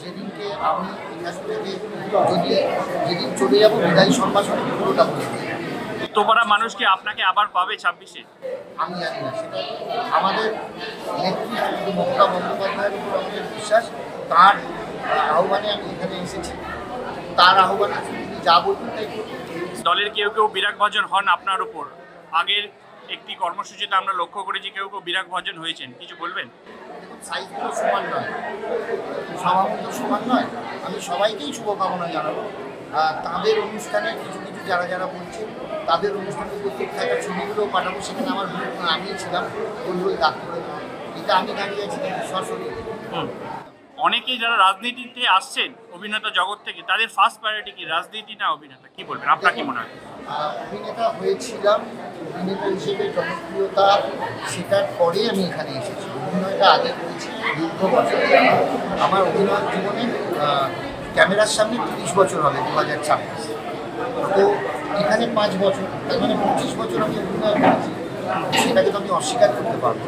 যেদিনকে আমি থেকে যদি যেদিন চলে যাব বিদায়ী সম্ভাষণে পুরোটা তোমরা মানুষ কি আপনাকে আবার পাবে ছাব্বিশে? আমি জানি না সেটা আমাদের নেত্রী মমতা বন্দ্যোপাধ্যায়ের উপর আমাদের বিশ্বাস তার আহ্বানে আমি এখানে এসেছি। তার আহ্বানে যা বলবেন তাই দলের কেউ কেউ বিরাগ ভজন হন আপনার উপর। আগের একটি কর্মসূচিতে আমরা লক্ষ্য করেছি কেউ কেউ বিরাগ ভজন হয়েছেন কিছু বলবেন? সাইজগুলো সমান নয় সভাপতি সমান নয় আমি সবাইকেই শুভকামনা জানাব। আর তাদের অনুষ্ঠানে কিছু কিছু যারা যারা বলছে তাদের অনুষ্ঠানে উপস্থিত থাকা ছবিগুলো পাঠাবো সেখানে আমার আমিই ছিলাম বলব ডাক করে। কিন্তু আমি দাঁড়িয়ে আছি হুম। অনেকেই যারা রাজনীতিতে আসছেন অভিনেতা জগৎ থেকে তাদের ফার্স্ট প্রায়োরিটি কি? রাজনীতি না অভিনেতা? কি বলবেন? আপনার কি মনে হয়? অভিনেতা হয়েছিলাম অভিনেতা হিসেবে জনপ্রিয়তা সেটার পরে আমি এখানে এসেছি। অভিনয়টা আগে করেছি। আমার অভিনয় জীবনে ক্যামেরার সামনে তিরিশ বছর হবে দু হাজার ছাব্বিশ। তো এখানে পাঁচ বছর মানে পঁচিশ বছর আমি অভিনয় করেছি। সেটাকে তো আমি অস্বীকার করতে পারব